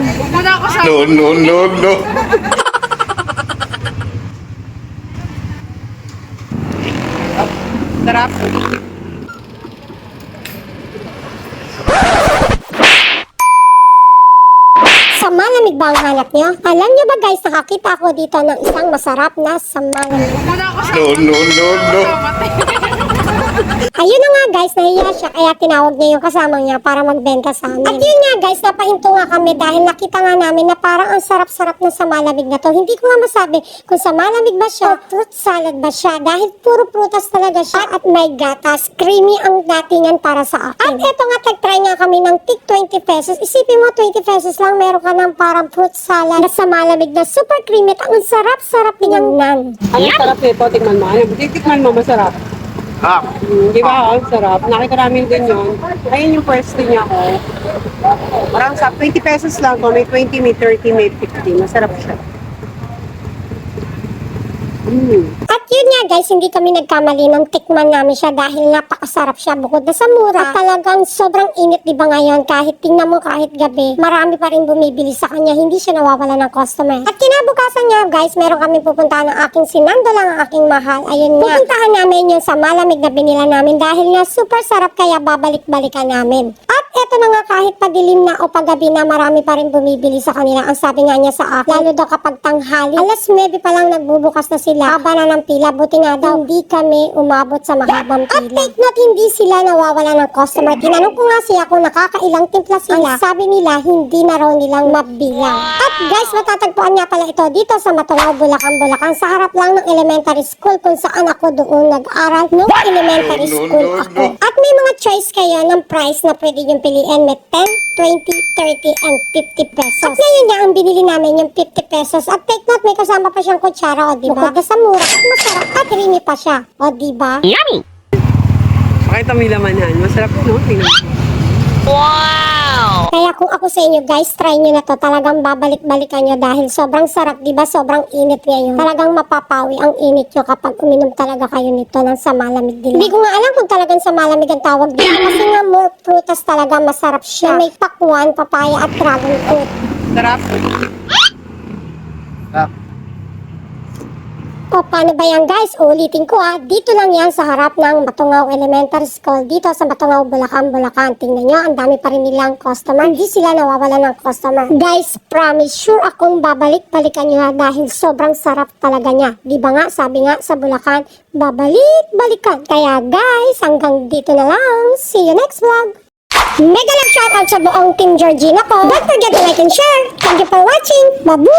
lang. Muna ako sa... No, no, no, no. Sarap. Sa malamig ba ang hanap niyo? Alam niyo ba guys, nakakita ako dito ng isang masarap na sa malamig. Muna ako sa... No, no, no, no. Guys, nahiya siya kaya tinawag niya yung kasama niya para magbenta sa amin. At yun nga guys, napahinto nga kami dahil nakita nga namin na parang ang sarap-sarap ng sa malamig na to. Hindi ko nga masabi kung sa malamig ba siya fruit salad ba siya dahil puro prutas talaga siya at may gatas. Creamy ang datingan para sa akin. At eto nga, tag-try nga kami ng tig 20 pesos. Isipin mo, 20 pesos lang meron ka ng parang fruit salad na sa malamig na super creamy at ang sarap-sarap tingnan. Ang sarap nito, tikman mo. Ano, titikman mo, masarap. Ah, di ba? Ang sarap. Nakita namin din yun. Ayun yung pwesto niya ko. Parang sa 20 pesos lang to. May 20, may 30, may 50. Masarap siya. Mm. Nga guys, hindi kami nagkamali nung tikman namin siya dahil napakasarap siya bukod na sa mura. At talagang sobrang init di ba ngayon kahit tingnan mo kahit gabi, marami pa rin bumibili sa kanya, hindi siya nawawala ng customer. At kinabukasan niya guys, meron kami pupuntahan ng aking sinando lang ang aking mahal. Ayun nga, pupuntahan namin yun sa malamig na binila namin dahil nga super sarap kaya babalik-balikan namin. At eto na nga kahit padilim na o paggabi na marami pa rin bumibili sa kanila. Ang sabi nga niya sa akin, lalo daw kapag tanghali, alas 9 pa lang nagbubukas na sila. Haba na ng pila, buti nga daw hindi kami umabot sa mahabang pila. At take note, hindi sila nawawala ng customer. Tinanong ko nga siya kung nakakailang timpla sila. Ang sabi nila, hindi na raw nilang mabilang. At guys, matatagpuan nga pala ito dito sa Matungaw, Bulacan, Bulacan. Sa harap lang ng elementary school kung saan ako doon nag-aral nung elementary school ako. At may mga choice kayo ng price na pwede yung piliin. May 10, 20, 30, and 50 pesos. At ngayon nga, ang binili namin yung 50 pesos. At take note, may kasama pa siyang kutsara, o diba? Bukod sa mura, at masarap, at creamy pa siya. O diba? Pakita mo yung laman yan. Masarap no? Tingnan mo. Kaya kung ako sa inyo guys, try nyo na to. Talagang babalik-balikan nyo dahil sobrang sarap, di ba? Sobrang init ngayon. Talagang mapapawi ang init nyo kapag uminom talaga kayo nito ng sa malamig din. Hindi ko nga alam kung talagang sa malamig ang tawag dito. Kasi nga more prutas talaga masarap siya. May pakwan, papaya at dragon fruit. Sarap. O paano ba yan guys? Ulitin ko ah. Dito lang yan sa harap ng Matungaw Elementary School. Dito sa Matungaw, Bulacan, Bulacan. Tingnan nyo, ang dami pa rin nilang customer. Hindi sila nawawala ng customer. Guys, promise, sure akong babalik-balikan nyo dahil sobrang sarap talaga niya. Di ba nga, sabi nga sa Bulacan, babalik-balikan. Kaya guys, hanggang dito na lang. See you next vlog. Mega love shoutout sa buong Team Georgina ko. Don't forget to like and share. Thank you for watching. Babu!